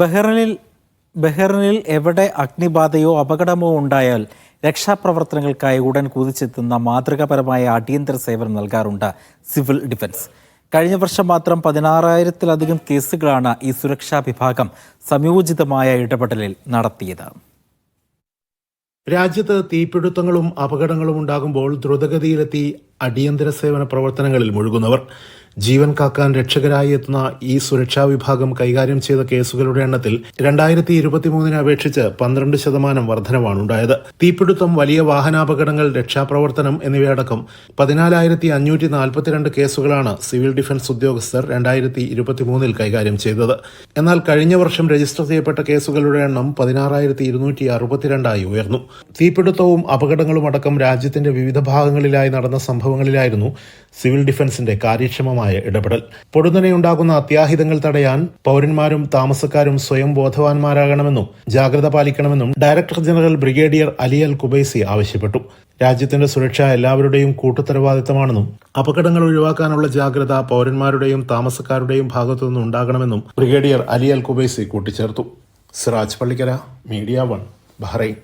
ബഹ്റിനിൽ ബഹ്റിനിൽ എവിടെ അഗ്നിബാധയോ അപകടമോ ഉണ്ടായാൽ രക്ഷാപ്രവർത്തനങ്ങൾക്കായി ഉടൻ കുതിച്ചെത്തുന്ന മാതൃകാപരമായ അടിയന്തര സേവനം നൽകാറുണ്ട് സിവിൽ ഡിഫൻസ്. കഴിഞ്ഞ വർഷം മാത്രം പതിനാറായിരത്തിലധികം കേസുകളാണ് ഈ സുരക്ഷാ വിഭാഗം സംയോജിതമായ ഇടപെടലിൽ നടത്തിയത്. രാജ്യത്ത് തീപിടുത്തങ്ങളും അപകടങ്ങളും ഉണ്ടാകുമ്പോൾ ദ്രുതഗതിയിലെത്തി അടിയന്തര സേവന പ്രവർത്തനങ്ങളിൽ മുഴുകുന്നവർ. ജീവൻ കാക്കാൻ രക്ഷകരായി എത്തുന്ന ഈ സുരക്ഷാ വിഭാഗം കൈകാര്യം ചെയ്ത കേസുകളുടെ എണ്ണത്തിൽ രണ്ടായിരത്തി ഇരുപത്തിമൂന്നിനെ അപേക്ഷിച്ച് പന്ത്രണ്ട് ശതമാനം വർധനവാണ് ഉണ്ടായത്. തീപിടുത്തം വലിയ വാഹനാപകടങ്ങൾ രക്ഷാപ്രവർത്തനം എന്നിവയടക്കം പതിനാലായിരത്തി അഞ്ഞൂറ്റി നാൽപ്പത്തിരണ്ട് കേസുകളാണ് സിവിൽ ഡിഫൻസ് ഉദ്യോഗസ്ഥർ രണ്ടായിരത്തി ഇരുപത്തിമൂന്നിൽ കൈകാര്യം ചെയ്തത്. എന്നാൽ കഴിഞ്ഞ വർഷം രജിസ്റ്റർ ചെയ്യപ്പെട്ട കേസുകളുടെ എണ്ണം പതിനാറായിരത്തി ഇരുന്നൂറ്റി അറുപത്തിരണ്ടായി ഉയർന്നു. തീപിടുത്തവും അപകടങ്ങളും അടക്കം രാജ്യത്തിന്റെ വിവിധ ഭാഗങ്ങളിലായി നടന്ന സംഭവങ്ങളിലായിരുന്നു സിവിൽ ഡിഫൻസിന്റെ കാര്യക്ഷമമായ ഇടപെടൽ. പൊടുന്നനെയുണ്ടാകുന്ന അത്യാഹിതങ്ങൾ തടയാൻ പൗരന്മാരും താമസക്കാരും സ്വയം ബോധവാന്മാരാകണമെന്നും ജാഗ്രത പാലിക്കണമെന്നും director general brigadier Ali Al Kubaisi ആവശ്യപ്പെട്ടു. രാജ്യത്തിന്റെ സുരക്ഷ എല്ലാവരുടെയും കൂട്ടുത്തരവാദിത്തമാണെന്നും അപകടങ്ങൾ ഒഴിവാക്കാനുള്ള ജാഗ്രത പൗരന്മാരുടെയും താമസക്കാരുടെയും ഭാഗത്തുനിന്ന് ഉണ്ടാകണമെന്നും ബ്രിഗേഡിയർ അലി അൽ കുബൈസി കൂട്ടിച്ചേർത്തു. Siraj Pallikkara Media One Bahrain.